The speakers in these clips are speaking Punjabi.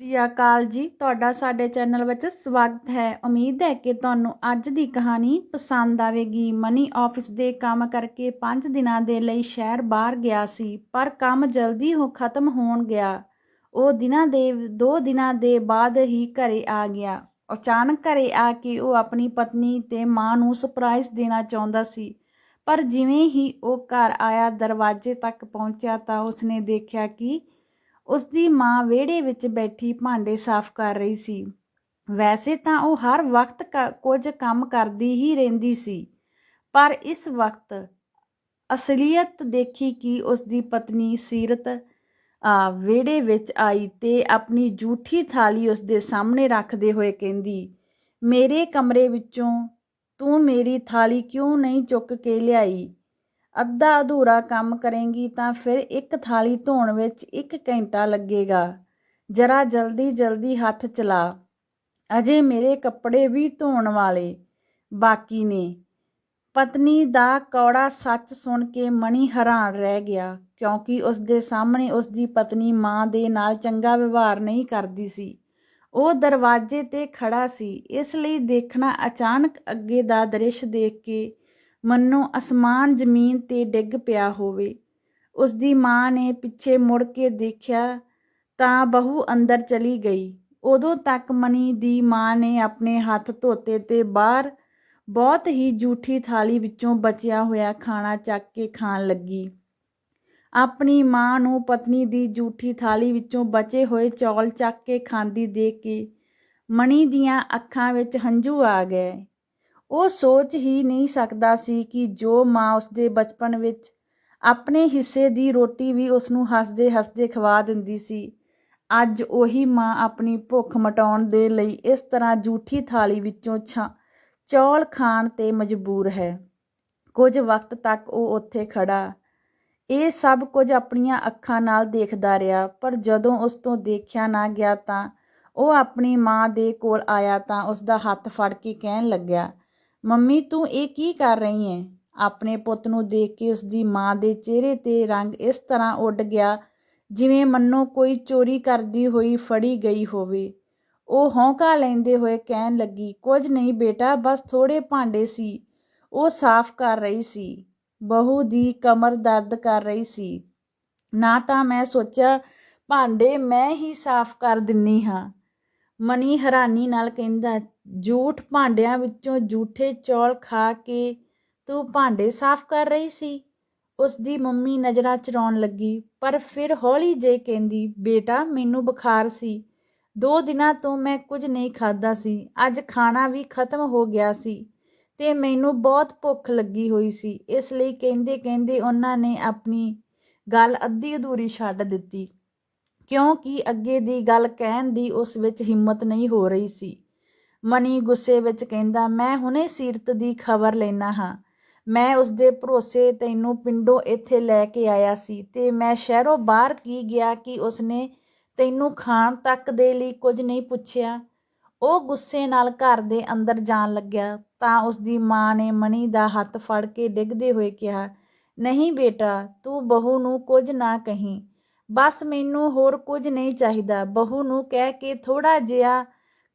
ਸ੍ਰੀ ਅਕਾਲ ਜੀ। ਤੁਹਾਡਾ ਸਾਡੇ ਚੈਨਲ ਵਿੱਚ ਸਵਾਗਤ ਹੈ। ਉਮੀਦ ਹੈ ਕਿ ਤੁਹਾਨੂੰ ਅੱਜ ਦੀ ਕਹਾਣੀ ਪਸੰਦ ਆਵੇਗੀ। ਮਨੀ ਆਫਿਸ ਦੇ ਕੰਮ ਕਰਕੇ 5 ਦਿਨਾਂ ਦੇ ਲਈ ਸ਼ਹਿਰ ਬਾਹਰ ਗਿਆ ਸੀ, ਪਰ ਕੰਮ ਜਲਦੀ ਹੋ ਖਤਮ ਹੋਣ ਗਿਆ। ਉਹ ਦਿਨਾਂ ਦੇ 2 ਦਿਨਾਂ ਦੇ ਬਾਅਦ ਹੀ ਘਰੇ ਆ ਗਿਆ। ਅਚਾਨਕ ਘਰੇ ਆ ਕੇ ਉਹ ਆਪਣੀ ਪਤਨੀ ਤੇ ਮਾਂ ਨੂੰ ਸਰਪ੍ਰਾਈਜ਼ ਦੇਣਾ ਚਾਹੁੰਦਾ ਸੀ। ਪਰ ਜਿਵੇਂ ਹੀ ਉਹ ਘਰ ਆਇਆ, ਦਰਵਾਜ਼ੇ ਤੱਕ ਪਹੁੰਚਿਆ ਤਾਂ ਉਸਨੇ ਦੇਖਿਆ ਕਿ ਉਸ ਦੀ ਮਾਂ ਵਿਹੜੇ ਵਿੱਚ ਬੈਠੀ ਭਾਂਡੇ ਸਾਫ਼ ਕਰ ਰਹੀ ਸੀ। ਵੈਸੇ ਤਾਂ ਉਹ ਹਰ ਵਕਤ ਕ- ਕੁਝ ਕੰਮ ਕਰਦੀ ਹੀ ਰਹਿੰਦੀ ਸੀ, ਪਰ ਇਸ ਵਕਤ ਅਸਲੀਅਤ ਦੇਖੀ ਕਿ ਉਸ ਦੀ ਪਤਨੀ ਸੀਰਤ ਆ ਵਿਹੜੇ ਵਿੱਚ ਆਈ ਤੇ ਆਪਣੀ ਜੂਠੀ ਥਾਲੀ ਉਸ ਦੇ ਸਾਹਮਣੇ ਰੱਖਦੇ ਹੋਏ ਕਹਿੰਦੀ, ਮੇਰੇ ਕਮਰੇ ਵਿੱਚੋਂ ਤੂੰ ਮੇਰੀ ਥਾਲੀ ਕਿਉਂ ਨਹੀਂ ਚੁੱਕ ਕੇ ਲਿਆਈ? ਅੱਧਾ ਅਧੂਰਾ ਕੰਮ ਕਰੇਂਗੀ ਤਾਂ ਫਿਰ ਇੱਕ ਥਾਲੀ ਧੋਣ ਵਿੱਚ ਇੱਕ ਘੰਟਾ ਲੱਗੇਗਾ। ਜਰਾ ਜਲਦੀ ਜਲਦੀ ਹੱਥ ਚਲਾ। ਅਜੇ ਮੇਰੇ ਕੱਪੜੇ ਵੀ ਧੋਣ ਵਾਲੇ ਬਾਕੀ ਨੇ। ਪਤਨੀ ਦਾ ਕੌੜਾ ਸੱਚ ਸੁਣ ਕੇ ਮਣੀ ਹੈਰਾਨ ਰਹਿ ਗਿਆ, ਕਿਉਂਕਿ ਉਸ ਦੇ ਸਾਹਮਣੇ ਉਸ ਦੀ ਪਤਨੀ ਮਾਂ ਦੇ ਨਾਲ ਚੰਗਾ ਵਿਵਹਾਰ ਨਹੀਂ ਕਰਦੀ ਸੀ। ਉਹ ਦਰਵਾਜ਼ੇ ਤੇ ਖੜਾ ਸੀ, ਇਸ ਲਈ ਦੇਖਣਾ ਅਚਾਨਕ ਅੱਗੇ ਦਾ ਦ੍ਰਿਸ਼ ਦੇਖ ਕੇ ਮੰਨੋ ਅਸਮਾਨ ਜ਼ਮੀਨ ਤੇ ਡਿੱਗ ਪਿਆ ਹੋਵੇ। ਉਸ ਦੀ ਮਾਂ ਨੇ ਪਿੱਛੇ ਮੁੜ ਕੇ ਦੇਖਿਆ ਤਾਂ ਬਹੂ ਅੰਦਰ ਚਲੀ ਗਈ। ਉਦੋਂ ਤੱਕ ਮਨੀ ਦੀ ਮਾਂ ਨੇ ਆਪਣੇ ਹੱਥ ਧੋਤੇ ਤੇ ਬਾਹਰ ਬਹੁਤ ਹੀ ਜੂਠੀ ਥਾਲੀ ਵਿੱਚੋਂ ਬਚਿਆ ਹੋਇਆ ਖਾਣਾ ਚੱਕ ਕੇ ਖਾਣ ਲੱਗੀ। ਆਪਣੀ ਮਾਂ ਨੂੰ ਪਤਨੀ ਦੀ ਜੂਠੀ ਥਾਲੀ ਵਿੱਚੋਂ ਬਚੇ ਹੋਏ ਚੌਲ ਚੱਕ ਕੇ ਖਾਂਦੀ ਦੇਖ ਕੇ ਮਣੀ ਦੀਆਂ ਅੱਖਾਂ ਵਿੱਚ ਹੰਝੂ ਆ ਗਏ। ਉਹ ਸੋਚ ਹੀ ਨਹੀਂ ਸਕਦਾ ਸੀ ਕਿ ਜੋ ਮਾਂ ਉਸਦੇ ਬਚਪਨ ਵਿੱਚ ਆਪਣੇ ਹਿੱਸੇ ਦੀ ਰੋਟੀ ਵੀ ਉਸ ਨੂੰ ਹੱਸਦੇ ਹੱਸਦੇ ਖਵਾ ਦਿੰਦੀ ਸੀ, ਅੱਜ ਉਹੀ ਮਾਂ ਆਪਣੀ ਭੁੱਖ ਮਟਾਉਣ ਦੇ ਲਈ ਇਸ ਤਰ੍ਹਾਂ ਜੂਠੀ ਥਾਲੀ ਵਿੱਚੋਂ ਛਾ, ਚੌਲ ਖਾਣ ਤੇ ਮਜਬੂਰ ਹੈ। ਕੁਝ ਵਕਤ ਤੱਕ ਉਹ ਉੱਥੇ ਖੜਾ ਇਹ ਸਭ ਕੁਝ ਆਪਣੀਆਂ ਅੱਖਾਂ ਨਾਲ ਦੇਖਦਾ ਰਿਹਾ, ਪਰ ਜਦੋਂ ਉਸ ਤੋਂ ਦੇਖਿਆ ਨਾ ਗਿਆ ਤਾਂ ਉਹ ਆਪਣੀ ਮਾਂ ਦੇ ਕੋਲ ਆਇਆ ਤਾਂ ਉਸ ਦਾ ਹੱਥ ਫੜ ਕੇ ਕਹਿਣ ਲੱਗਿਆ ਮੰਮੀ, ਤੂੰ ਇਹ ਕੀ ਕਰ ਰਹੀ ਹੈ ਆਪਣੇ ਪੁੱਤ ਨੂੰ ਦੇਖ ਕੇ ਉਸ ਦੀ ਮਾਂ ਦੇ ਚਿਹਰੇ ਤੇ ਰੰਗ ਇਸ ਤਰ੍ਹਾਂ ਉੱਡ ਗਿਆ ਜਿਵੇਂ ਮੰਨੋ ਕੋਈ ਚੋਰੀ ਕਰਦੀ ਹੋਈ ਫੜੀ ਗਈ ਹੋਵੇ। ਉਹ ਹੌਂਕਾ ਲੈਂਦੇ ਹੋਏ ਕਹਿਣ ਲੱਗੀ, ਕੁਝ ਨਹੀਂ ਬੇਟਾ, ਬਸ ਥੋੜੇ ਭਾਂਡੇ ਸੀ। ਉਹ ਸਾਫ਼ ਕਰ ਰਹੀ ਸੀ। ਬਹੂ ਦੀ ਕਮਰ ਦਰਦ ਕਰ ਰਹੀ ਸੀ। ਨਾ ਤਾਂ ਮੈਂ ਸੋਚਿਆ, ਭਾਂਡੇ ਮੈਂ ਹੀ ਸਾਫ਼ ਕਰ ਦਿੰਨੀ ਹਾਂ। ਮਨੀ ਹੈਰਾਨੀ ਨਾਲ ਕਹਿੰਦਾ ਜੂਠ ਭਾਂਡਿਆਂ ਵਿੱਚੋਂ ਜੂਠੇ ਚੌਲ ਖਾ ਕੇ ਤੂੰ ਭਾਂਡੇ ਸਾਫ਼ ਕਰ ਰਹੀ ਸੀ। ਉਸ ਦੀ ਮੰਮੀ ਨਜ਼ਰਾਂ ਚਰਾਉਣ ਲੱਗੀ, ਪਰ ਫਿਰ ਹੌਲੀ ਜੇ ਕਹਿੰਦੀ, ਬੇਟਾ, ਮੈਨੂੰ ਬੁਖਾਰ ਸੀ। ਦੋ ਦਿਨਾਂ ਤੋਂ ਮੈਂ ਕੁਝ ਨਹੀਂ ਖਾਦਾ ਸੀ। ਅੱਜ ਖਾਣਾ ਵੀ ਖਤਮ ਹੋ ਗਿਆ ਸੀ ਤੇ ਮੈਨੂੰ ਬਹੁਤ ਭੁੱਖ ਲੱਗੀ ਹੋਈ ਸੀ। ਇਸ ਲਈ ਕਹਿੰਦੇ ਕਹਿੰਦੇ ਉਹਨਾਂ ਨੇ ਆਪਣੀ ਗੱਲ ਅੱਧੀ ਅਧੂਰੀ ਛੱਡ ਦਿੱਤੀ, ਕਿਉਂਕਿ ਅੱਗੇ ਦੀ ਗੱਲ ਕਹਿਣ ਦੀ ਉਸ ਵਿੱਚ ਹਿੰਮਤ ਨਹੀਂ ਹੋ ਰਹੀ ਸੀ। ਮਨੀ ਗੁੱਸੇ ਵਿੱਚ ਕਹਿੰਦਾ, ਮੈਂ ਹੁਣੇ ਸੀਰਤ ਦੀ ਖਬਰ ਲੈਣਾ ਹਾਂ। ਮੈਂ ਉਸ ਦੇ ਭਰੋਸੇ ਤੈਨੂੰ ਪਿੰਡੋਂ ਇੱਥੇ ਲੈ ਕੇ ਆਇਆ ਸੀ ਤੇ ਮੈਂ ਸ਼ਹਿਰੋਂ ਬਾਹਰ ਕੀ ਗਿਆ ਕਿ ਉਸਨੇ ਤੈਨੂੰ ਖਾਣ ਤੱਕ ਦੇ ਲਈ ਕੁਝ ਨਹੀਂ ਪੁੱਛਿਆ? ਉਹ ਗੁੱਸੇ ਨਾਲ ਘਰ ਦੇ ਅੰਦਰ ਜਾਣ ਲੱਗਿਆ ਤਾਂ ਉਸ ਦੀ ਮਾਂ ਨੇ ਮਣੀ ਦਾ ਹੱਥ ਫੜ ਕੇ ਡਿੱਗਦੇ ਹੋਏ ਕਿਹਾ, ਨਹੀਂ ਬੇਟਾ, ਤੂੰ ਬਹੂ ਨੂੰ ਕੁਝ ਨਾ ਕਹੀਂ। ਬਸ ਮੈਨੂੰ ਹੋਰ ਕੁਝ ਨਹੀਂ ਚਾਹੀਦਾ। ਬਹੂ ਨੂੰ ਕਹਿ ਕੇ ਥੋੜਾ ਜਿਹਾ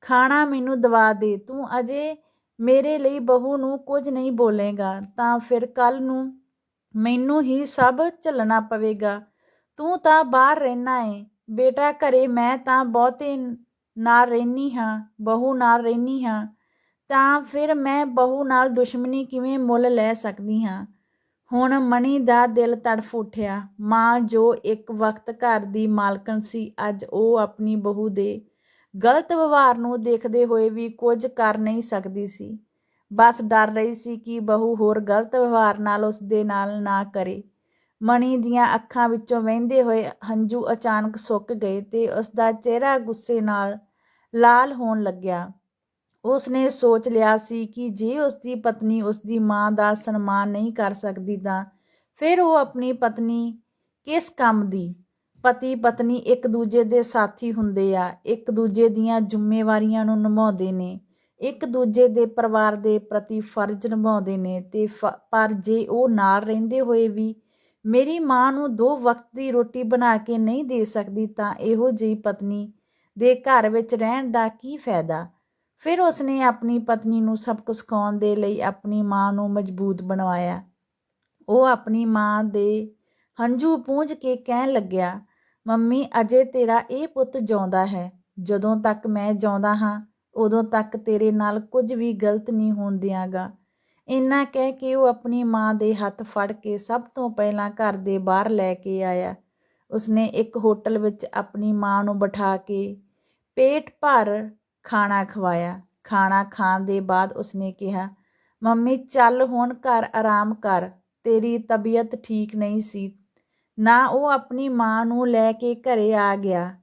ਖਾਣਾ ਮੈਨੂੰ ਦਵਾ ਦੇ, ਤੂੰ ਅਜੇ ਮੇਰੇ ਲਈ ਬਹੂ ਨੂੰ ਕੁਝ ਨਹੀਂ ਬੋਲੇਗਾ, ਤਾਂ ਫਿਰ ਕੱਲ ਨੂੰ ਮੈਨੂੰ ਹੀ ਸਭ ਝੱਲਣਾ ਪਵੇਗਾ। ਤੂੰ ਤਾਂ ਬਾਹਰ ਰਹਿਣਾ ਏ। ਬੇਟਾ, ਘਰੇ ਮੈਂ ਤਾਂ ਬਹੁਤੇ ਨਾਲ ਰਹਿਨੀ ਹਾਂ, ਬਹੂ ਨਾਲ ਰਹਿਨੀ ਹਾਂ, ਤਾਂ ਫਿਰ ਮੈਂ ਬਹੂ ਨਾਲ ਦੁਸ਼ਮਣੀ ਕਿਵੇਂ ਮੁੱਲ ਲੈ ਸਕਦੀ ਹਾਂ? ਹੁਣ ਮਣੀ ਦਾ ਦਿਲ ਤੜਫ ਉੱਠਿਆ। ਮਾਂ ਜੋ ਇੱਕ ਵਕਤ ਘਰ ਦੀ ਮਾਲਕਣ ਸੀ, ਅੱਜ ਉਹ ਆਪਣੀ ਬਹੂ ਦੇ ਗਲਤ ਵਿਵਹਾਰ ਨੂੰ ਦੇਖਦੇ ਹੋਏ ਵੀ ਕੁਝ ਕਰ ਨਹੀਂ ਸਕਦੀ ਸੀ। ਬਸ ਡਰ ਰਹੀ ਸੀ ਕਿ ਬਹੂ ਹੋਰ ਗਲਤ ਵਿਵਹਾਰ ਨਾਲ ਉਸ ਦੇ ਨਾਲ ਨਾ ਕਰੇ। ਮਣੀ ਦੀਆਂ ਅੱਖਾਂ ਵਿੱਚੋਂ ਵਹਿੰਦੇ ਹੋਏ ਹੰਝੂ ਅਚਾਨਕ ਸੁੱਕ ਗਏ ਤੇ ਉਸ ਦਾ ਚਿਹਰਾ ਗੁੱਸੇ ਨਾਲ ਲਾਲ ਹੋਣ ਲੱਗਿਆ। ਉਸ ਨੇ ਸੋਚ ਲਿਆ ਸੀ ਕਿ ਜੇ ਉਸ ਦੀ ਪਤਨੀ ਉਸ ਦੀ ਮਾਂ ਦਾ ਸਨਮਾਨ ਨਹੀਂ ਕਰ ਸਕਦੀ ਤਾਂ ਫਿਰ ਉਹ ਆਪਣੀ ਪਤਨੀ ਕਿਸ ਕੰਮ ਦੀ? ਪਤੀ ਪਤਨੀ ਇੱਕ ਦੂਜੇ ਦੇ ਸਾਥੀ ਹੁੰਦੇ ਆ, ਇੱਕ ਦੂਜੇ ਦੀਆਂ ਜ਼ਿੰਮੇਵਾਰੀਆਂ ਨੂੰ ਨਿਭਾਉਂਦੇ ਨੇ, ਇੱਕ ਦੂਜੇ ਦੇ ਪਰਿਵਾਰ ਦੇ ਪ੍ਰਤੀ ਫਰਜ਼ ਨਿਭਾਉਂਦੇ ਨੇ ਤੇ ਫ- ਪਰ ਜੇ ਉਹ ਨਾਲ ਰਹਿੰਦੇ ਹੋਏ ਵੀ ਮੇਰੀ ਮਾਂ ਨੂੰ ਦੋ ਵਕਤ ਦੀ ਰੋਟੀ ਬਣਾ ਕੇ ਨਹੀਂ ਦੇ ਸਕਦੀ ਤਾਂ ਇਹੋ ਜਿਹੀ ਪਤਨੀ ਦੇ ਘਰ ਵਿੱਚ ਰਹਿਣ ਦਾ ਕੀ ਫਾਇਦਾ? ਫਿਰ ਉਸਨੇ ਆਪਣੀ ਪਤਨੀ ਨੂੰ ਸਭ ਸਬਕ ਸਿਖਾਉਣ ਦੇ ਲਈ ਆਪਣੀ ਮਾਂ ਨੂੰ ਮਜ਼ਬੂਤ ਬਣਵਾਇਆ। ਉਹ ਆਪਣੀ ਮਾਂ ਦੇ ਹੰਝੂ ਪੂੰਝ ਕੇ ਕਹਿਣ ਲੱਗਿਆ ਮੰਮੀ, ਅਜੇ ਤੇਰਾ ਇਹ ਪੁੱਤ ਜਿਉਂਦਾ ਹੈ। ਜਦੋਂ ਤੱਕ ਮੈਂ ਜਿਉਂਦਾ ਹਾਂ, ਉਦੋਂ ਤੱਕ ਤੇਰੇ ਨਾਲ ਕੁਝ ਵੀ ਗਲਤ ਨਹੀਂ ਹੋਣ ਦਿਆਂਗਾ। ਇੰਨਾ ਕਹਿ ਕੇ ਉਹ ਆਪਣੀ ਮਾਂ ਦੇ ਹੱਥ ਫੜ ਕੇ ਸਭ ਤੋਂ ਪਹਿਲਾਂ ਘਰ ਦੇ ਬਾਹਰ ਲੈ ਕੇ ਆਇਆ। ਉਸਨੇ ਇੱਕ ਹੋਟਲ ਵਿੱਚ ਆਪਣੀ ਮਾਂ ਨੂੰ ਬਿਠਾ ਕੇ ਪੇਟ ਭਰ ਖਾਣਾ ਖਵਾਇਆ। ਖਾਣਾ ਖਾਣ ਦੇ ਬਾਅਦ ਉਸਨੇ ਕਿਹਾ, ਮੰਮੀ, ਚੱਲ ਹੁਣ ਘਰ ਆਰਾਮ ਕਰ। ਤੇਰੀ ਤਬੀਅਤ ਠੀਕ ਨਹੀਂ ਸੀ ਨਾ ਉਹ ਆਪਣੀ ਮਾਂ ਨੂੰ ਲੈ ਕੇ ਘਰੇ ਆ ਗਿਆ।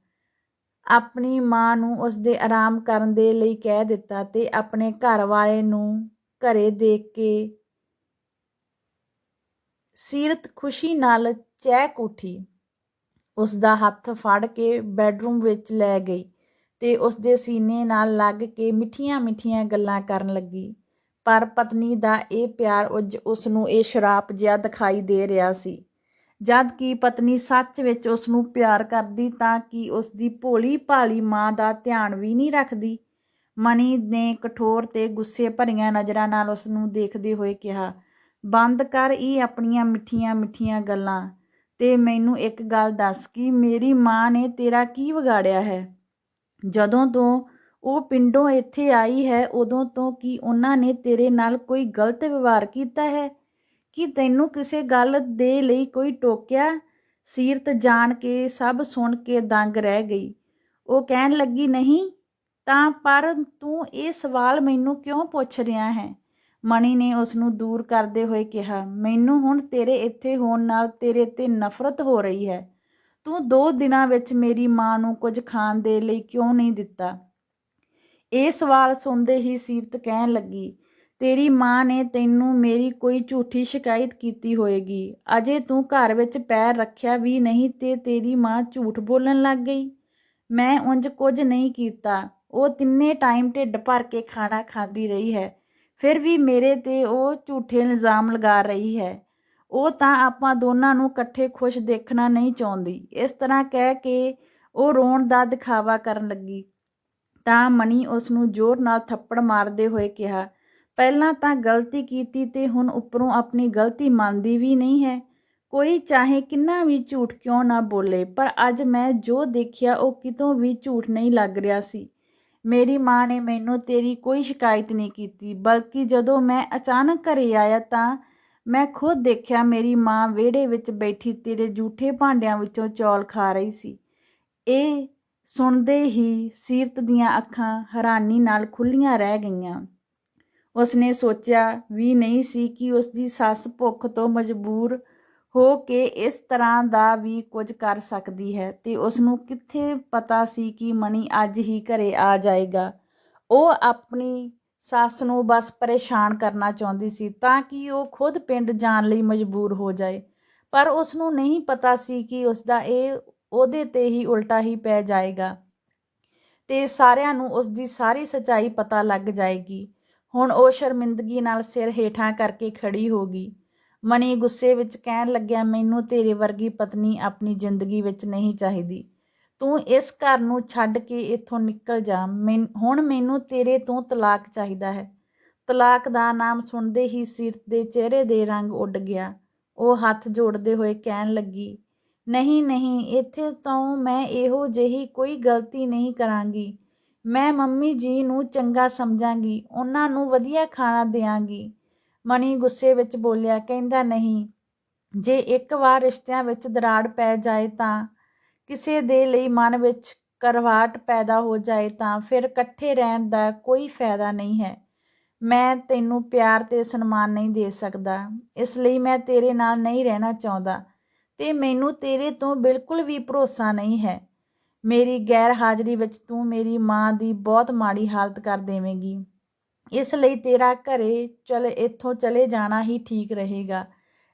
ਆਪਣੀ ਮਾਂ ਨੂੰ ਉਸਦੇ ਆਰਾਮ ਕਰਨ ਦੇ ਲਈ ਕਹਿ ਦਿੱਤਾ ਤੇ ਆਪਣੇ ਘਰ ਵਾਲੇ ਨੂੰ ਘਰੇ ਦੇਖ ਕੇ ਸੀਰਤ ਖੁਸ਼ੀ ਨਾਲ ਚਹਿਕ ਉੱਠੀ। ਉਸ ਦਾ ਹੱਥ ਫੜ ਕੇ ਬੈੱਡਰੂਮ ਵਿੱਚ ਲੈ ਗਈ ਤੇ ਉਸ ਦੇ ਸੀਨੇ ਨਾਲ ਲੱਗ ਕੇ ਮਿੱਠੀਆਂ-ਮਿੱਠੀਆਂ ਗੱਲਾਂ ਕਰਨ ਲੱਗੀ। ਪਰ ਪਤਨੀ ਦਾ ਇਹ ਪਿਆਰ ਉਜ ਉਸ ਨੂੰ ਇਹ ਸ਼ਰਾਪ ਜਿਹਾ ਦਿਖਾਈ ਦੇ ਰਿਹਾ ਸੀ। ਜਦ ਕਿ ਪਤਨੀ ਸੱਚ ਵਿੱਚ ਉਸ ਨੂੰ ਪਿਆਰ ਕਰਦੀ ਤਾਂ ਕਿ ਉਸ ਦੀ ਭੋਲੀ ਭਾਲੀ ਮਾਂ ਦਾ ਧਿਆਨ ਵੀ ਨਹੀਂ ਰੱਖਦੀ। ਮਨੀ ਨੇ ਕਠੋਰ ਤੇ ਗੁੱਸੇ ਭਰੀਆਂ ਨਜ਼ਰਾਂ ਨਾਲ ਉਸ ਨੂੰ ਦੇਖਦੇ ਹੋਏ ਕਿਹਾ, ਬੰਦ ਕਰ ਇਹ ਆਪਣੀਆਂ ਮਿੱਠੀਆਂ ਮਿੱਠੀਆਂ ਗੱਲਾਂ। ਤੇ ਮੈਨੂੰ ਇੱਕ ਗੱਲ ਦੱਸ ਕਿ ਮੇਰੀ ਮਾਂ ਨੇ ਤੇਰਾ ਕੀ ਵਿਗਾੜਿਆ ਹੈ? ਜਦੋਂ ਤੋਂ ਉਹ ਪਿੰਡੋਂ ਇੱਥੇ ਆਈ ਹੈ, ਉਦੋਂ ਤੋਂ ਕੀ ਉਹਨਾਂ ਨੇ ਤੇਰੇ ਨਾਲ ਕੋਈ ਗਲਤ ਵਿਵਹਾਰ ਕੀਤਾ ਹੈ? ਕਿ ਤੈਨੂੰ ਕਿਸੇ ਗੱਲ ਦੇ ਲਈ ਕੋਈ ਟੋਕਿਆ? ਸੀਰਤ ਜਾਣ ਕੇ ਸਭ ਸੁਣ ਕੇ ਦੰਗ ਰਹਿ ਗਈ। ਉਹ ਕਹਿਣ ਲੱਗੀ, ਨਹੀਂ, ਤਾਂ ਪਰ ਤੂੰ ਇਹ ਸਵਾਲ ਮੈਨੂੰ ਕਿਉਂ ਪੁੱਛ ਰਿਹਾ ਹੈ? ਮਣੀ ਨੇ ਉਸ ਨੂੰ ਦੂਰ ਕਰਦੇ ਹੋਏ ਕਿਹਾ, ਮੈਨੂੰ ਹੁਣ ਤੇਰੇ ਇੱਥੇ ਹੋਣ ਨਾਲ ਤੇਰੇ ਤੇ ਨਫ਼ਰਤ ਹੋ ਰਹੀ ਹੈ। ਤੂੰ ਦੋ ਦਿਨਾਂ ਵਿੱਚ ਮੇਰੀ ਮਾਂ ਨੂੰ ਕੁਝ ਖਾਣ ਦੇ ਲਈ ਕਿਉਂ ਨਹੀਂ ਦਿੱਤਾ? ਇਹ ਸਵਾਲ ਸੁਣਦੇ ਹੀ ਸੀਰਤ ਕਹਿਣ ਲੱਗੀ ਤੇਰੀ ਮਾਂ ਨੇ ਤੈਨੂੰ ਮੇਰੀ ਕੋਈ ਝੂਠੀ ਸ਼ਿਕਾਇਤ ਕੀਤੀ ਹੋਏਗੀ। ਅਜੇ ਤੂੰ ਘਰ ਵਿੱਚ ਪੈਰ ਰੱਖਿਆ ਵੀ ਨਹੀਂ ਤੇ ਤੇਰੀ ਮਾਂ ਝੂਠ ਬੋਲਣ ਲੱਗ ਗਈ। ਮੈਂ ਉਂਝ ਕੁਝ ਨਹੀਂ ਕੀਤਾ। ਉਹ ਤਿੰਨੇ ਟਾਈਮ ਢਿੱਡ ਭਰ ਕੇ ਖਾਣਾ ਖਾਂਦੀ ਰਹੀ ਹੈ। ਫਿਰ ਵੀ ਮੇਰੇ ਤੇ ਉਹ ਝੂਠੇ ਇਲਜ਼ਾਮ ਲਗਾ ਰਹੀ ਹੈ। ਉਹ ਤਾਂ ਆਪਾਂ ਦੋਨਾਂ ਨੂੰ ਇਕੱਠੇ ਖੁਸ਼ ਦੇਖਣਾ ਨਹੀਂ ਚਾਹੁੰਦੀ। ਇਸ ਤਰ੍ਹਾਂ ਕਹਿ ਕੇ ਉਹ ਰੋਣ ਦਾ ਦਿਖਾਵਾ ਕਰਨ ਲੱਗੀ। ਤਾਂ ਮਣੀ ਉਸ ਨੂੰ ਜ਼ੋਰ ਨਾਲ ਥੱਪੜ ਮਾਰਦੇ ਹੋਏ ਕਿਹਾ ਪਹਿਲਾਂ ਤਾਂ ਗਲਤੀ ਕੀਤੀ ਤੇ ਹੁਣ ਉੱਪਰੋਂ ਆਪਣੀ ਗਲਤੀ ਮੰਨਦੀ ਵੀ ਨਹੀਂ ਹੈ। ਕੋਈ ਚਾਹੇ ਕਿੰਨਾ ਵੀ ਝੂਠ ਕਿਉਂ ਨਾ ਬੋਲੇ, ਪਰ ਅੱਜ ਮੈਂ ਜੋ ਦੇਖਿਆ ਉਹ ਕਿਤੋਂ ਵੀ ਝੂਠ ਨਹੀਂ ਲੱਗ ਰਿਹਾ ਸੀ। ਮੇਰੀ ਮਾਂ ਨੇ ਮੈਨੂੰ ਤੇਰੀ ਕੋਈ ਸ਼ਿਕਾਇਤ ਨਹੀਂ ਕੀਤੀ, ਬਲਕਿ ਜਦੋਂ ਮੈਂ ਅਚਾਨਕ ਘਰੇ ਆਇਆ ਤਾਂ ਮੈਂ ਖੁਦ ਦੇਖਿਆ ਮੇਰੀ ਮਾਂ ਵਿਹੜੇ ਵਿੱਚ ਬੈਠੀ ਤੇਰੇ ਝੂਠੇ ਭਾਂਡਿਆਂ ਵਿੱਚੋਂ ਚੌਲ ਖਾ ਰਹੀ ਸੀ। ਇਹ ਸੁਣਦੇ ਹੀ ਸੀਰਤ ਦੀਆਂ ਅੱਖਾਂ ਹੈਰਾਨੀ ਨਾਲ ਖੁੱਲੀਆਂ ਰਹਿ ਗਈਆਂ। ਉਸਨੇ ਸੋਚਿਆ ਵੀ ਨਹੀਂ ਸੀ ਕਿ ਉਸਦੀ ਸੱਸ ਭੁੱਖ ਤੋਂ ਮਜਬੂਰ ਹੋ ਕੇ ਇਸ ਤਰ੍ਹਾਂ ਦਾ ਵੀ ਕੁਝ ਕਰ ਸਕਦੀ ਹੈ ਤੇ ਉਸਨੂੰ ਕਿੱਥੇ ਪਤਾ ਸੀ ਕਿ ਮਣੀ ਅੱਜ ਹੀ ਘਰੇ ਆ ਜਾਏਗਾ। ਉਹ ਆਪਣੀ ਸੱਸ ਨੂੰ ਬਸ ਪਰੇਸ਼ਾਨ ਕਰਨਾ ਚਾਹੁੰਦੀ ਸੀ ਤਾਂ ਕਿ ਉਹ ਖੁਦ ਪਿੰਡ ਜਾਣ ਲਈ ਮਜਬੂਰ ਹੋ ਜਾਏ। ਪਰ ਉਸ ਨੂੰ ਨਹੀਂ ਪਤਾ ਸੀ ਕਿ ਉਸ ਦਾ ਇਹ ਉਹਦੇ ਤੇ ਹੀ ਉਲਟਾ ਹੀ ਪੈ ਜਾਏਗਾ ਤੇ ਸਾਰਿਆਂ ਨੂੰ ਉਸ ਦੀ ਸਾਰੀ ਸੱਚਾਈ ਪਤਾ ਲੱਗ ਜਾਏਗੀ। ਹੁਣ ਉਹ ਸ਼ਰਮਿੰਦਗੀ ਨਾਲ ਸਿਰ ਹੇਠਾਂ ਕਰਕੇ ਖੜੀ ਹੋ ਗਈ। ਮਣੀ ਗੁੱਸੇ ਵਿੱਚ ਕਹਿਣ ਲੱਗਿਆ, ਮੈਨੂੰ ਤੇਰੇ ਵਰਗੀ ਪਤਨੀ ਆਪਣੀ ਜ਼ਿੰਦਗੀ ਵਿੱਚ ਨਹੀਂ ਚਾਹੀਦੀ। ਤੂੰ ਇਸ ਘਰ ਨੂੰ ਛੱਡ ਕੇ ਇੱਥੋਂ ਨਿਕਲ ਜਾ। ਹੁਣ ਮੈਨੂੰ ਤੇਰੇ ਤੋਂ ਤਲਾਕ ਚਾਹੀਦਾ ਹੈ। ਤਲਾਕ ਦਾ ਨਾਮ ਸੁਣਦੇ ਹੀ ਸੀਰਤ ਦੇ ਚਿਹਰੇ ਦੇ ਰੰਗ ਉੱਡ ਗਿਆ। ਉਹ ਹੱਥ ਜੋੜਦੇ ਹੋਏ ਕਹਿਣ ਲੱਗੀ, ਨਹੀਂ ਨਹੀਂ, ਇੱਥੇ ਤਾਂ ਮੈਂ ਇਹੋ ਜਿਹੀ ਕੋਈ ਗਲਤੀ ਨਹੀਂ ਕਰਾਂਗੀ। ਮੈਂ ਮੰਮੀ ਜੀ ਨੂੰ ਚੰਗਾ ਸਮਝਾਂਗੀ, ਉਹਨਾਂ ਨੂੰ ਵਧੀਆ ਖਾਣਾ ਦਿਆਂਗੀ। ਮਣੀ ਗੁੱਸੇ ਵਿੱਚ ਬੋਲਿਆ, ਕਹਿੰਦਾ ਨਹੀਂ, ਜੇ ਇੱਕ ਵਾਰ ਰਿਸ਼ਤਿਆਂ ਵਿੱਚ ਦਰਾੜ ਪੈ ਜਾਏ ਤਾਂ, ਕਿਸੇ ਦੇ ਲਈ ਮਨ ਵਿੱਚ ਕਰਵਾਟ ਪੈਦਾ ਹੋ ਜਾਏ ਤਾਂ ਫਿਰ ਇਕੱਠੇ ਰਹਿਣ ਦਾ ਕੋਈ ਫਾਇਦਾ ਨਹੀਂ ਹੈ। ਮੈਂ ਤੈਨੂੰ ਪਿਆਰ ਤੇ ਸਨਮਾਨ ਨਹੀਂ ਦੇ ਸਕਦਾ, ਇਸ ਲਈ ਮੈਂ ਤੇਰੇ ਨਾਲ ਨਹੀਂ ਰਹਿਣਾ ਚਾਹੁੰਦਾ ਤੇ ਮੈਨੂੰ ਤੇਰੇ ਤੋਂ ਬਿਲਕੁਲ ਵੀ ਭਰੋਸਾ ਨਹੀਂ ਹੈ। ਮੇਰੀ ਗੈਰ ਹਾਜ਼ਰੀ ਵਿੱਚ ਤੂੰ ਮੇਰੀ ਮਾਂ ਦੀ ਬਹੁਤ ਮਾੜੀ ਹਾਲਤ ਕਰ ਦੇਵੇਂਗੀ। ਇਸ ਲਈ ਤੇਰਾ ਘਰੇ ਚਲ, ਇੱਥੋਂ ਚਲੇ ਜਾਣਾ ਹੀ ਠੀਕ ਰਹੇਗਾ।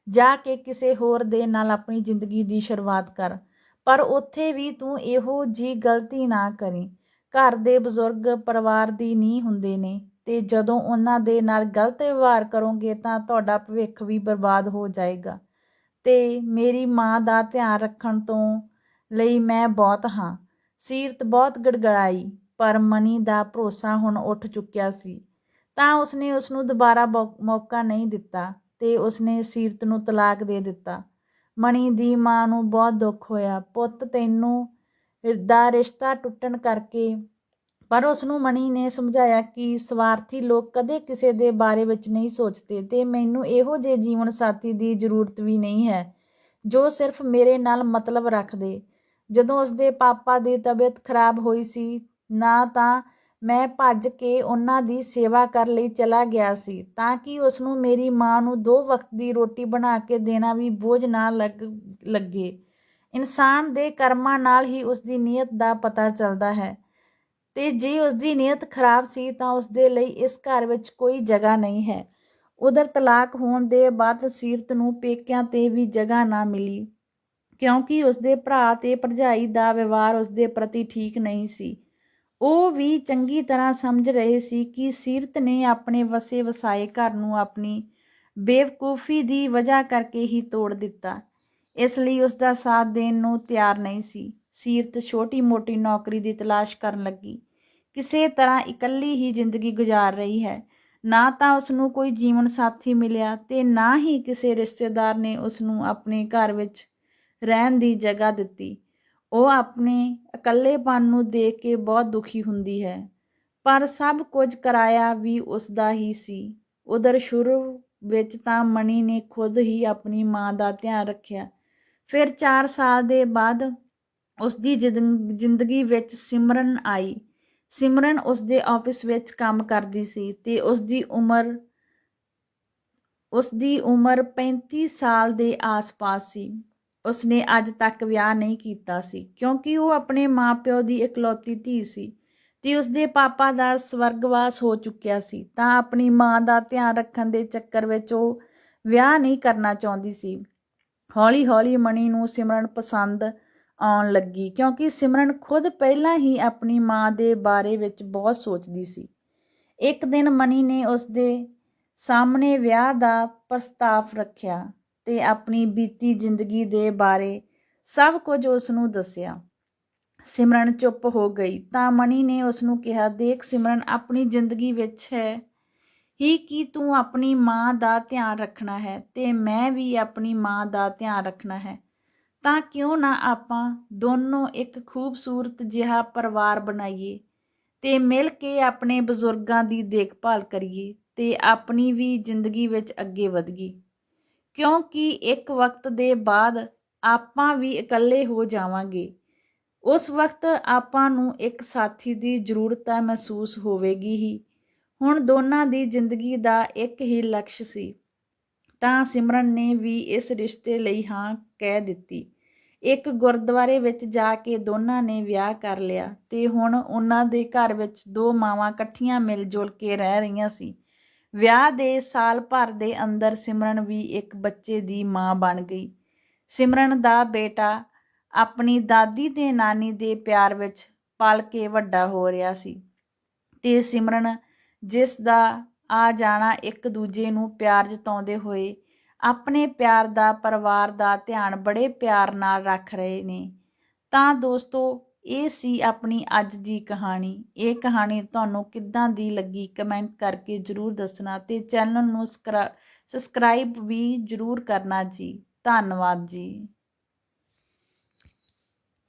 ਜਾ ਕੇ ਕਿਸੇ ਹੋਰ ਦੇ ਨਾਲ ਆਪਣੀ ਜ਼ਿੰਦਗੀ ਦੀ ਸ਼ੁਰੂਆਤ ਕਰ। ਪਰ ਉੱਥੇ ਵੀ ਤੂੰ ਇਹੋ ਜੀ ਗਲਤੀ ਨਾ ਕਰੀ। ਘਰ ਦੇ ਬਜ਼ੁਰਗ ਪਰਿਵਾਰ ਦੀ ਨਹੀਂ ਹੁੰਦੇ ਨੇ ਤੇ ਜਦੋਂ ਉਹਨਾਂ ਦੇ ਨਾਲ ਗਲਤ ਵਿਵਹਾਰ ਕਰੋਗੇ ਤਾਂ ਤੁਹਾਡਾ ਭਵਿੱਖ ਵੀ ਬਰਬਾਦ ਹੋ ਜਾਏਗਾ। ਤੇ ਮੇਰੀ ਮਾਂ ਦਾ ਧਿਆਨ ਰੱਖਣ ਤੋਂ ਲਈ ਮੈਂ ਬਹੁਤ ਹਾਂ। ਸੀਰਤ ਬਹੁਤ ਗੜਗੜਾਈ, ਪਰ ਮਨੀ ਦਾ ਭਰੋਸਾ ਹੁਣ ਉੱਠ ਚੁੱਕਿਆ ਸੀ। ਤਾਂ ਉਸਨੇ ਉਸ ਨੂੰ ਦੁਬਾਰਾ ਬੌ- ਮੌਕਾ ਨਹੀਂ ਦਿੱਤਾ ਤੇ ਉਸਨੇ ਸੀਰਤ ਨੂੰ ਤਲਾਕ ਦੇ ਦਿੱਤਾ। ਮਣੀ ਦੀ ਮਾਂ ਨੂੰ ਬਹੁਤ ਦੁੱਖ ਹੋਇਆ। ਪੁੱਤ ਤੈਨੂੰ ਦਾ ਰਿਸ਼ਤਾ ਟੁੱਟਣ ਕਰਕੇ, ਪਰ ਉਸ ਨੂੰ ਮਣੀ ਨੇ ਸਮਝਾਇਆ ਕਿ ਸਵਾਰਥੀ ਲੋਕ ਕਦੇ ਕਿਸੇ ਦੇ ਬਾਰੇ ਵਿੱਚ ਨਹੀਂ ਸੋਚਦੇ ਤੇ ਮੈਨੂੰ ਇਹੋ ਜਿਹੇ ਜੀਵਨ ਸਾਥੀ ਦੀ ਜ਼ਰੂਰਤ ਵੀ ਨਹੀਂ ਹੈ, ਜੋ ਸਿਰਫ ਮੇਰੇ ਨਾਲ ਮਤਲਬ ਰੱਖਦੇ। ਜਦੋਂ ਉਸਦੇ ਪਾਪਾ ਦੀ ਤਬੀਅਤ ਖਰਾਬ ਹੋਈ ਸੀ, ਨਾ ਤਾਂ ਮੈਂ ਭੱਜ ਕੇ ਉਹਨਾਂ ਦੀ ਸੇਵਾ ਕਰ ਲਈ ਚਲਾ ਗਿਆ ਸੀ, ਤਾਂ ਕਿ ਉਸ ਨੂੰ ਮੇਰੀ ਮਾਂ ਨੂੰ ਦੋ ਵਕਤ ਦੀ ਰੋਟੀ ਬਣਾ ਕੇ ਦੇਣਾ ਵੀ ਬੋਝ ਨਾ ਲੱਗ, ਲੱਗੇ। ਇਨਸਾਨ ਦੇ ਕਰਮਾਂ ਨਾਲ ਹੀ ਉਸ ਦੀ ਨੀਅਤ ਦਾ ਪਤਾ ਚੱਲਦਾ ਹੈ। ਤੇ ਜੇ ਉਸ ਦੀ ਨੀਅਤ ਖਰਾਬ ਸੀ, ਤਾਂ ਉਸ ਦੇ ਲਈ ਇਸ ਘਰ ਵਿੱਚ ਕੋਈ ਜਗ੍ਹਾ ਨਹੀਂ ਹੈ। ਉਧਰ ਤਲਾਕ ਹੋਣ ਦੇ ਬਾਅਦ ਸੀਰਤ ਨੂੰ ਪੇਕਿਆਂ ਤੇ ਵੀ ਜਗ੍ਹਾ ਨਾ ਮਿਲੀ। ਕਿਉਂਕਿ ਉਸਦੇ ਭਰਾ ਤੇ ਭਰਜਾਈ ਦਾ ਵਿਵਹਾਰ ਉਸਦੇ ਪ੍ਰਤੀ ਠੀਕ ਨਹੀਂ ਸੀ। ਉਹ ਵੀ ਚੰਗੀ ਤਰ੍ਹਾਂ ਸਮਝ ਰਹੇ ਸੀ ਕਿ ਸੀਰਤ ਨੇ ਆਪਣੇ ਵਸੇ ਵਸਾਏ ਘਰ ਨੂੰ ਆਪਣੀ ਬੇਵਕੂਫੀ ਦੀ ਵਜ੍ਹਾ ਕਰਕੇ ਹੀ ਤੋੜ ਦਿੱਤਾ। ਇਸ ਲਈ ਉਸ ਦਾ ਸਾਥ ਦੇਣ ਨੂੰ ਤਿਆਰ ਨਹੀਂ ਸੀ। ਸੀਰਤ ਛੋਟੀ-ਮੋਟੀ ਨੌਕਰੀ ਦੀ ਤਲਾਸ਼ ਕਰਨ ਲੱਗੀ। ਕਿਸੇ ਤਰ੍ਹਾਂ ਇਕੱਲੀ ਹੀ ਜ਼ਿੰਦਗੀ ਗੁਜ਼ਾਰ ਰਹੀ ਹੈ। ਨਾ ਤਾਂ ਉਸ ਨੂੰ ਕੋਈ ਜੀਵਨ ਸਾਥੀ ਮਿਲਿਆ ਤੇ ਨਾ ਹੀ ਕਿਸੇ ਰਿਸ਼ਤੇਦਾਰ ਨੇ ਉਸ ਨੂੰ ਆਪਣੇ ਘਰ ਵਿੱਚ ਰਹਿਣ ਦੀ ਜਗ੍ਹਾ ਦਿੱਤੀ। ਉਹ ਆਪਣੇ ਇਕੱਲੇਪਨ ਨੂੰ ਦੇਖ ਕੇ ਬਹੁਤ ਦੁਖੀ ਹੁੰਦੀ ਹੈ। ਪਰ ਸਭ ਕੁਝ ਕਰਾਇਆ ਵੀ ਉਸ ਦਾ ਹੀ ਸੀ। ਉਧਰ ਸ਼ੁਰੂ ਵਿੱਚ ਤਾਂ ਮਣੀ ਨੇ ਖੁਦ ਹੀ ਆਪਣੀ ਮਾਂ ਦਾ ਧਿਆਨ ਰੱਖਿਆ। ਫਿਰ 4 ਸਾਲ ਦੇ ਬਾਅਦ ਉਸ ਦੀ ਜ਼ਿੰਦਗੀ ਵਿੱਚ ਸਿਮਰਨ ਆਈ। ਸਿਮਰਨ ਉਸ ਦੇ ਆਫਿਸ ਵਿੱਚ ਕੰਮ ਕਰਦੀ ਸੀ ਤੇ ਉਸ ਦੀ ਉਮਰ ਉਸ ਦੀ ਉਮਰ 35 ਸਾਲ ਦੇ ਆਸ-ਪਾਸ ਸੀ। ਉਸਨੇ ਅੱਜ ਤੱਕ ਵਿਆਹ ਨਹੀਂ ਕੀਤਾ ਸੀ, ਕਿਉਂਕਿ ਉਹ ਆਪਣੇ ਮਾਪਿਓ ਦੀ ਇਕਲੌਤੀ ਧੀ ਸੀ ਤੇ ਉਸਦੇ ਪਾਪਾ ਦਾ ਸਵਰਗਵਾਸ ਹੋ ਚੁੱਕਿਆ ਸੀ। ਤਾਂ ਆਪਣੀ ਮਾਂ ਦਾ ਧਿਆਨ ਰੱਖਣ ਦੇ ਚੱਕਰ ਵਿੱਚ ਉਹ ਵਿਆਹ ਨਹੀਂ ਕਰਨਾ ਚਾਹੁੰਦੀ ਸੀ। ਹੌਲੀ-ਹੌਲੀ ਮਣੀ ਨੂੰ ਸਿਮਰਨ ਪਸੰਦ ਆਉਣ ਲੱਗੀ, ਕਿਉਂਕਿ ਸਿਮਰਨ ਖੁਦ ਪਹਿਲਾਂ ਹੀ ਆਪਣੀ ਮਾਂ ਦੇ ਬਾਰੇ ਵਿੱਚ ਬਹੁਤ ਸੋਚਦੀ ਸੀ। ਇੱਕ ਦਿਨ ਮਣੀ ਨੇ ਉਸਦੇ ਸਾਹਮਣੇ ਵਿਆਹ ਦਾ ਪ੍ਰਸਤਾਵ ਰੱਖਿਆ। ਤੇ ਆਪਣੀ ਬੀਤੀ ਜ਼ਿੰਦਗੀ ਦੇ ਬਾਰੇ ਸਭ ਕੁਝ ਉਸ ਨੂੰ ਦੱਸਿਆ। ਸਿਮਰਨ ਚੁੱਪ ਹੋ ਗਈ, ਤਾਂ ਮਣੀ ਨੇ ਉਸ ਨੂੰ ਕਿਹਾ, ਦੇਖ ਸਿਮਰਨ, ਆਪਣੀ ਜ਼ਿੰਦਗੀ ਵਿੱਚ ਹੈ ਹੀ ਕਿ ਤੂੰ ਆਪਣੀ ਮਾਂ ਦਾ ਧਿਆਨ ਰੱਖਣਾ ਹੈ ਤੇ ਮੈਂ ਵੀ ਆਪਣੀ ਮਾਂ ਦਾ ਧਿਆਨ ਰੱਖਣਾ ਹੈ। ਤਾਂ ਕਿਉਂ ਨਾ ਆਪਾਂ ਦੋਨੋਂ ਇੱਕ ਖੂਬਸੂਰਤ ਜਿਹਾ ਪਰਿਵਾਰ ਬਣਾਈਏ ਤੇ ਮਿਲ ਕੇ ਆਪਣੇ ਬਜ਼ੁਰਗਾਂ ਦੀ ਦੇਖਭਾਲ ਕਰੀਏ ਤੇ ਆਪਣੀ ਵੀ ਜ਼ਿੰਦਗੀ ਵਿੱਚ ਅੱਗੇ ਵਧੀਏ। ਕਿਉਂਕਿ ਇੱਕ ਵਕਤ ਦੇ ਬਾਅਦ ਆਪਾਂ ਵੀ ਇਕੱਲੇ ਹੋ ਜਾਵਾਂਗੇ। ਉਸ ਵਕਤ ਆਪਾਂ ਨੂੰ ਇੱਕ ਸਾਥੀ ਦੀ ਜ਼ਰੂਰਤ ਤਾਂ ਮਹਿਸੂਸ ਹੋਵੇਗੀ ਹੀ। ਹੁਣ ਦੋਨਾਂ ਦੀ ਜ਼ਿੰਦਗੀ ਦਾ ਇੱਕ ਹੀ ਲਕਸ਼ ਸੀ। ਤਾਂ ਸਿਮਰਨ ਨੇ ਵੀ ਇਸ ਰਿਸ਼ਤੇ ਲਈ ਹਾਂ ਕਹਿ ਦਿੱਤੀ। ਇੱਕ ਗੁਰਦੁਆਰੇ ਵਿੱਚ ਜਾ ਕੇ ਦੋਨਾਂ ਨੇ ਵਿਆਹ ਕਰ ਲਿਆ ਤੇ ਹੁਣ ਉਹਨਾਂ ਦੇ ਘਰ ਵਿੱਚ ਦੋ ਮਾਵਾਂ ਇਕੱਠੀਆਂ ਮਿਲ ਜੁਲ ਕੇ ਰਹਿ ਰਹੀਆਂ ਸੀ। ਵਿਆਹ ਦੇ ਸਾਲ ਭਰ ਦੇ ਅੰਦਰ ਸਿਮਰਨ ਵੀ ਇੱਕ ਬੱਚੇ ਦੀ ਮਾਂ ਬਣ ਗਈ। ਸਿਮਰਨ ਦਾ ਬੇਟਾ ਆਪਣੀ ਦਾਦੀ ਤੇ ਨਾਨੀ ਦੇ ਪਿਆਰ ਵਿੱਚ ਪਲ ਕੇ ਵੱਡਾ ਹੋ ਰਿਹਾ ਸੀ ਤੇ ਸਿਮਰਨ ਜਿਸ ਦਾ ਆ ਜਾਣਾ ਇੱਕ ਦੂਜੇ ਨੂੰ ਪਿਆਰ ਜਤਾਉਂਦੇ ਹੋਏ ਆਪਣੇ ਪਿਆਰ ਦਾ ਪਰਿਵਾਰ ਦਾ ਧਿਆਨ ਬੜੇ ਪਿਆਰ ਨਾਲ ਰੱਖ ਰਹੇ ਨੇ। ਤਾਂ ਦੋਸਤੋ ਇਹ ਸੀ ਆਪਣੀ ਅੱਜ ਦੀ ਕਹਾਣੀ। ਇਹ ਕਹਾਣੀ ਤੁਹਾਨੂੰ ਕਿੱਦਾਂ ਦੀ ਲੱਗੀ ਕਮੈਂਟ ਕਰਕੇ ਜਰੂਰ ਦੱਸਣਾ ਤੇ ਚੈਨਲ ਨੂੰ ਸਬਸਕ੍ਰਾਈਬ ਵੀ ਜਰੂਰ ਕਰਨਾ ਜੀ। ਧੰਨਵਾਦ ਜੀ।